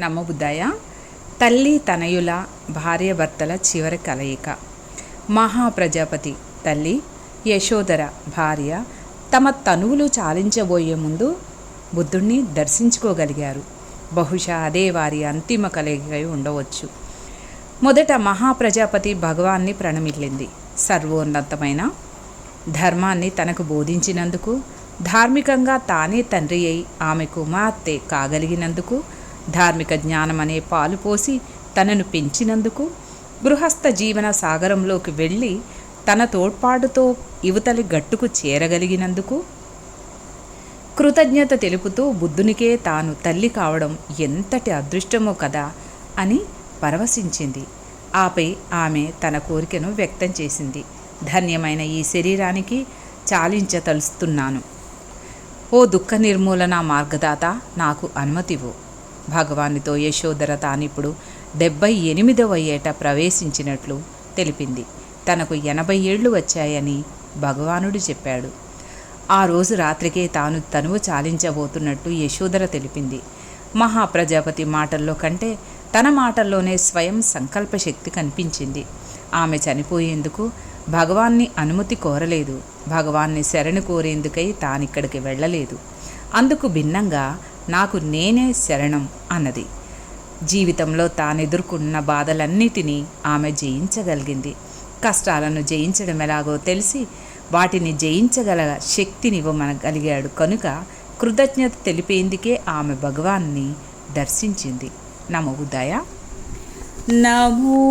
నమ్మబుద్ధాయ తల్లి తనయుల భార్యభర్తల చివరి కలయిక. మహాప్రజాపతి తల్లి యశోదర భార్య తమ తనువులు చాలించబోయే ముందు బుద్ధుణ్ణి దర్శించుకోగలిగారు. బహుశా అదే వారి అంతిమ కలయిక ఉండవచ్చు. మొదట మహాప్రజాపతి భగవాన్ని ప్రణమిల్లింది. సర్వోన్నతమైన ధర్మాన్ని తనకు బోధించినందుకు ధార్మికంగా తానే తండ్రి అయి ఆమె కుమార్తె కాగలిగినందుకు ధార్మిక జ్ఞానం అనే పాలు పోసి తనను పెంచినందుకు గృహస్థ జీవన సాగరంలోకి వెళ్ళి తన తోడ్పాటుతో యువతలి గట్టుకు చేరగలిగినందుకు కృతజ్ఞత తెలుపుతూ బుద్ధునికే తాను తల్లి కావడం ఎంతటి అదృష్టమో కదా అని పరవశించింది. ఆపై ఆమె తన కోరికను వ్యక్తం చేసింది. ధన్యమైన ఈ శరీరానికి చాలించతలుస్తున్నాను ఓ దుఃఖ నిర్మూలన మార్గదాత నాకు అనుమతివు భగవానితో యశోదర తానిప్పుడు డెబ్బై ఎనిమిదవ ఏట ప్రవేశించినట్లు తెలిపింది. తనకు ఎనభై ఏళ్ళు వచ్చాయని భగవానుడు చెప్పాడు. ఆ రోజు రాత్రికే తాను తనువు చాలించబోతున్నట్టు యశోదర తెలిపింది. మహాప్రజాపతి మాటల్లో కంటే తన మాటల్లోనే స్వయం సంకల్ప శక్తి కనిపించింది. ఆమె చనిపోయేందుకు భగవాన్ని అనుమతి కోరలేదు. భగవాన్ని శరణు కోరేందుకై తానిక్కడికి వెళ్ళలేదు. అందుకు భిన్నంగా నాకు నేనే శరణం అన్నది. జీవితంలో తానెదుర్కొన్న బాధలన్నిటినీ ఆమె జయించగలిగింది. కష్టాలను జయించడం ఎలాగో తెలిసి వాటిని జయించగల శక్తినివ్వమనగలిగాడు కనుక కృతజ్ఞత తెలిపేందుకే ఆమె భగవాన్ని దర్శించింది. నమో ఉదయ నమో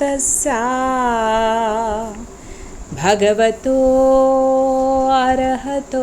తస్సా. భగవతో అర్హతో.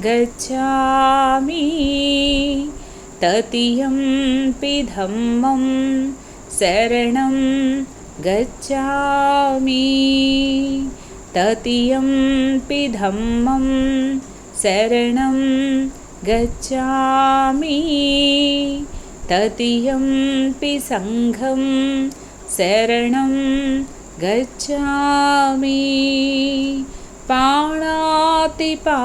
गच्छामि। ततीयं पिधम्मं शरणं गच्छामि। ततीयं पिधम्मं शरणं गच्छामि। ततीयं पि सङ्घं शरणं गच्छामि। पाणातिपाता